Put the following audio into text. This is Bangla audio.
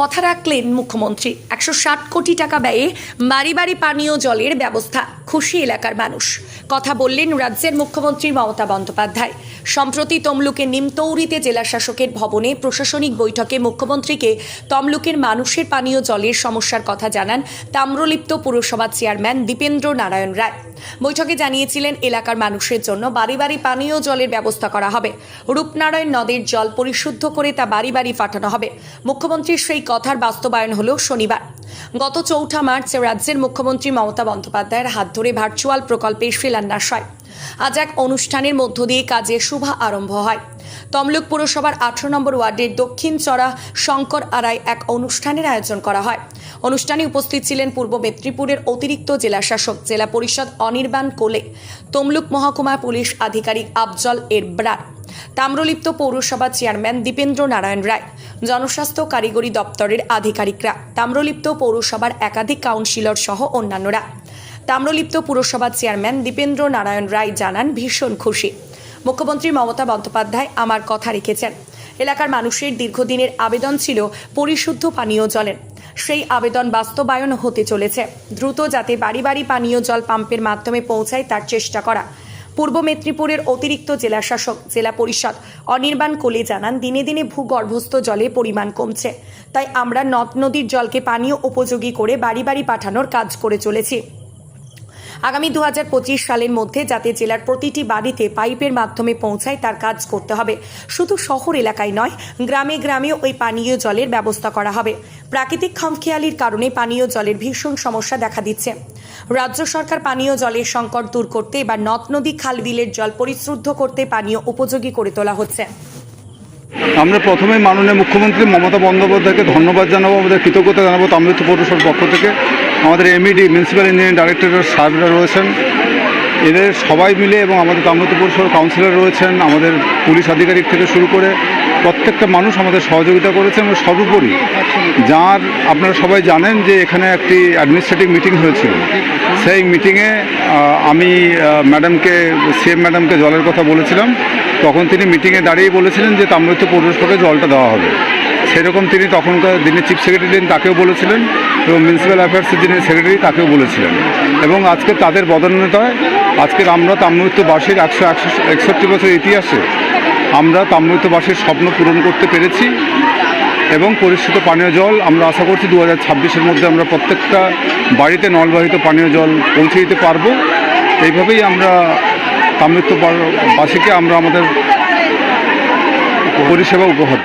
কথা রাখলেন মুখ্যমন্ত্রী। একশো ষাট কোটি টাকা ব্যয়ে বাড়ি বাড়ি পানীয় জলের ব্যবস্থা, খুশি এলাকার মানুষ। কথা বললেন রাজ্যের মুখ্যমন্ত্রী মমতা বন্দ্যোপাধ্যায়। সম্প্রতি তমলুকের নিমতৌরিতে জেলা শাসকের ভবনে প্রশাসনিক বৈঠকে মুখ্যমন্ত্রীকে তমলুকের মানুষের পানীয় জলের সমস্যার কথা জানান তাম্রলিপ্ত পুরসভার চেয়ারম্যান দীপেন্দ্র নারায়ণ রায়। বৈঠকে জানিয়েছিলেন, এলাকার মানুষের জন্য বাড়ি বাড়ি পানীয় জলের ব্যবস্থা করা হবে। রূপনারায়ণ নদের জল পরিশুদ্ধ করে তা বাড়ি বাড়ি পাঠানো হবে। মুখ্যমন্ত্রীর সেই কথার বাস্তবায়ন হলো শনিবার। গত চৌঠা মার্চ রাজ্যের মুখ্যমন্ত্রী মমতা বন্দ্যোপাধ্যায়ের হাত ধরে ভার্চুয়াল প্রকল্পের শিলান্যাস হয় আজ এক অনুষ্ঠানের মধ্য দিয়ে কাজের শুভ আরম্ভ হয়। তমলুক পুরসভার আঠারো নম্বর ওয়ার্ডের দক্ষিণ চড়া শঙ্কর আড়ায় এক অনুষ্ঠানের আয়োজন করা হয়। অনুষ্ঠানে উপস্থিত ছিলেন পূর্ব মেদিনীপুরের অতিরিক্ত জেলা শাসক জেলা পরিষদ অনির্বাণ কোলে, তমলুক মহকুমা পুলিশ আধিকারিক আফজল এরব্রার, তাম্রলিপ্ত পৌরসভা চেয়ারম্যান দীপেন্দ্র নারায়ণ রায়, জনস্বাস্থ্য কারিগরি দপ্তরের আধিকারিকরা, তাম্রলিপ্ত পৌরসভার একাধিক কাউন্সিলর সহ অন্যান্যরা। তাম্রলিপ্ত পুরসভার চেয়ারম্যান দীপেন্দ্র নারায়ণ রায় জানান, ভীষণ খুশি। মুখ্যমন্ত্রী মমতা বন্দ্যোপাধ্যায় আমার কথা রেখেছেন। এলাকার মানুষের দীর্ঘদিনের আবেদন ছিল পরিশুদ্ধ পানীয় জলের। সেই আবেদন বাস্তবায়ন হতে চলেছে। দ্রুত যাতে বাড়ি বাড়ি পানীয় জল পাম্পের মাধ্যমে পৌঁছায় তার চেষ্টা করা। পূর্ব মেদিনীপুরের অতিরিক্ত জেলা শাসক জেলা পরিষদ অনির্বাণ কোলে জানান, দিনে দিনে ভূগর্ভস্থ জলে পরিমাণ কমছে। তাই আমরা নদ নদীর জলকে পানীয় উপযোগী করে বাড়ি বাড়ি পাঠানোর কাজ করে চলেছি। আগামী দু হাজার পঁচিশ সালের মধ্যে যাতে জেলার প্রতিটি বাড়িতে পাইপের মাধ্যমে পৌঁছায়, তার কাজ করতে হবে। শুধু শহর এলাকায় নয়, গ্রামে গ্রামেও ওই পানীয় জলের ব্যবস্থা করা হবে। প্রাকৃতিক খামখেয়ালির কারণে পানীয় জলের ভীষণ সমস্যা দেখা দিচ্ছে। রাজ্য সরকার পানীয় জলের সংকট দূর করতে এবার নদ নদী খাল বিলের জল পরিশুদ্ধ করতে পানীয় উপযোগী করে তোলা হচ্ছে। আমরা প্রথমে মাননীয় মুখ্যমন্ত্রী মমতা বন্দ্যোপাধ্যায়কে ধন্যবাদ জানাব, আমাদের কৃতজ্ঞতা জানাব তামিলনাড়ু পৌরসভার পক্ষ থেকে। আমাদের এমইডি মিউনিসিপ্যাল ইঞ্জিনিয়ারিং ডাইরেক্টর সাহেবরা রয়েছেন। এদের সবাই মিলে এবং আমাদের তামিলনাড়ু পৌরসভার কাউন্সিলর রয়েছেন, আমাদের পুলিশ আধিকারিক থেকে শুরু করে প্রত্যেকটা মানুষ আমাদের সহযোগিতা করেছেন এবং সর্বোপরি যার, আপনারা সবাই জানেন যে এখানে একটি অ্যাডমিনিস্ট্রেটিভ মিটিং হয়েছিল। সেই মিটিংয়ে আমি ম্যাডামকে সিএম ম্যাডামকে জলের কথা বলেছিলাম। তখন তিনি মিটিংয়ে দাঁড়িয়ে বলেছিলেন যে তাম্রলিপ্ত পৌরসভাকে জলটা দেওয়া হবে। সেরকম তিনি তখনকার দিনে চিফ সেক্রেটারি তাকেও বলেছিলেন এবং মিউনিসিপ্যাল অ্যাফেয়ার্সের যিনি সেক্রেটারি তাকেও বলেছিলেন। এবং আজকে তাদের বদান্যতায় আজকের আমরা তাম্রলিপ্তবাসীর একশো একশো একষট্টি বছর ইতিহাসে আমরা তাম্রলিপ্তবাসীর স্বপ্ন পূরণ করতে পেরেছি এবং পরিষ্কৃত পানীয় জল আমরা আশা করছি দু হাজার ছাব্বিশের মধ্যে আমরা প্রত্যেকটা বাড়িতে নলবাহিত পানীয় জল পৌঁছে দিতে পারব। এইভাবেই আমরা তাম্রলিপ্তবাসীকে আমরা আমাদের পরিষেবা উপহার